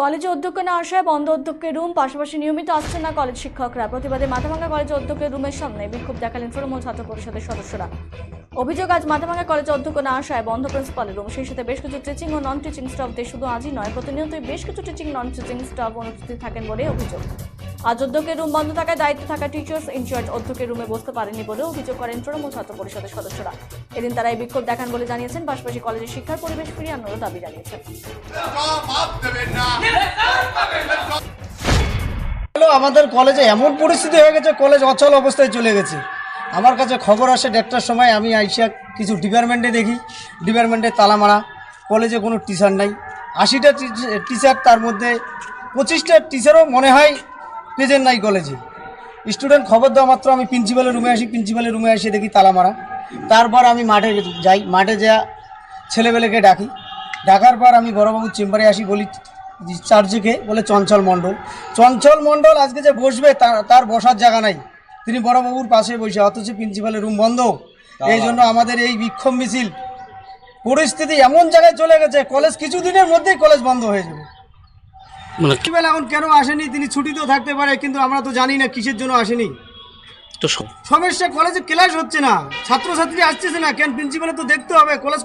কলেজে অধ্যক্ষ না আসায় বন্ধ অধ্যক্ষের রুম, পাশাপাশি নিয়মিত আসছে না কলেজ শিক্ষকরা। প্রতিবাদে মাথাভাঙ্গা কলেজে অধ্যক্ষের রুমের সামনে বিক্ষোভ দেখালেন তৃণমূল ছাত্র পরিষদের সদস্যরা। অভিযোগ আজ মাথাভাঙ্গা কলেজে অধ্যক্ষ না আসায় বন্ধ প্রিন্সিপালের রুম। সেই সাথে বেশ কিছু টিচিং ও নন টিচিং স্টাফদের শুধু আজই নয়, প্রতিনিয়তই বেশ কিছু টিচিং নন টিচিং স্টাফ অনুপস্থিত থাকেন বলে অভিযোগ। আজ অধ্যক্ষের রুম বন্ধ থাকায় দায়িত্বে থাকা টিচার্স ইনচার্জ অধ্যক্ষের রুমে বসতে পারেনি বলে অভিযোগ করেন তৃণমূল ছাত্র পরিষদের সদস্যরা। এদিন তারা এই বিক্ষোভ দেখান বলে জানিয়েছেন, পাশাপাশি কলেজের শিক্ষার পরিবেশ ফিরিয়ে আনারও দাবি জানিয়েছেন। আমাদের কলেজে এমন পরিস্থিতি হয়ে গেছে, কলেজ অচল অবস্থায় চলে গেছে। আমার কাছে খবর আসে দেড়টার সময় আমি আইসা কিছু ডিপার্টমেন্টে দেখি। ডিপার্টমেন্টে তালা মারা, কলেজে কোনো টিচার নাই। আশিটা টিচার তার মধ্যে পঁচিশটা টিচারও মনে হয় প্রেজেন্ট নাই কলেজে। স্টুডেন্ট খবর দেওয়া মাত্র আমি প্রিন্সিপালের রুমে আসি প্রিন্সিপালের রুমে এসে দেখি তালা মারা। তারপর আমি মাঠে যাই, মাঠে যা ছেলেবেলেকে ডাকি। ডাকার পর আমি বড়বাবুর চেম্বারে আসি, বলি চার্জেকে বলে চঞ্চল মণ্ডল। চঞ্চল মণ্ডল আজকে যে বসবে তার তার বসার জায়গা নাই। তিনি বড়বাবুর পাশে বসে অথচ প্রিন্সিপালের রুম বন্ধ। এই জন্য আমাদের এই বিক্ষোভ মিছিল। পরিস্থিতি এমন জায়গায় চলে গেছে কলেজ কিছুদিনের মধ্যেই কলেজ বন্ধ হয়ে যাবে। মানে প্রিন্সিপাল এখন কেন আসেনি? তিনি ছুটিতেও থাকতে পারে কিন্তু আমরা তো জানি না কিসের জন্য আসেনি। তো সব সমস্যা কলেজে ক্লাস হচ্ছে না। ছাত্রছাত্রী আসতেছে না কেন প্রিন্সিপালে তো দেখতে হবে। কলেজ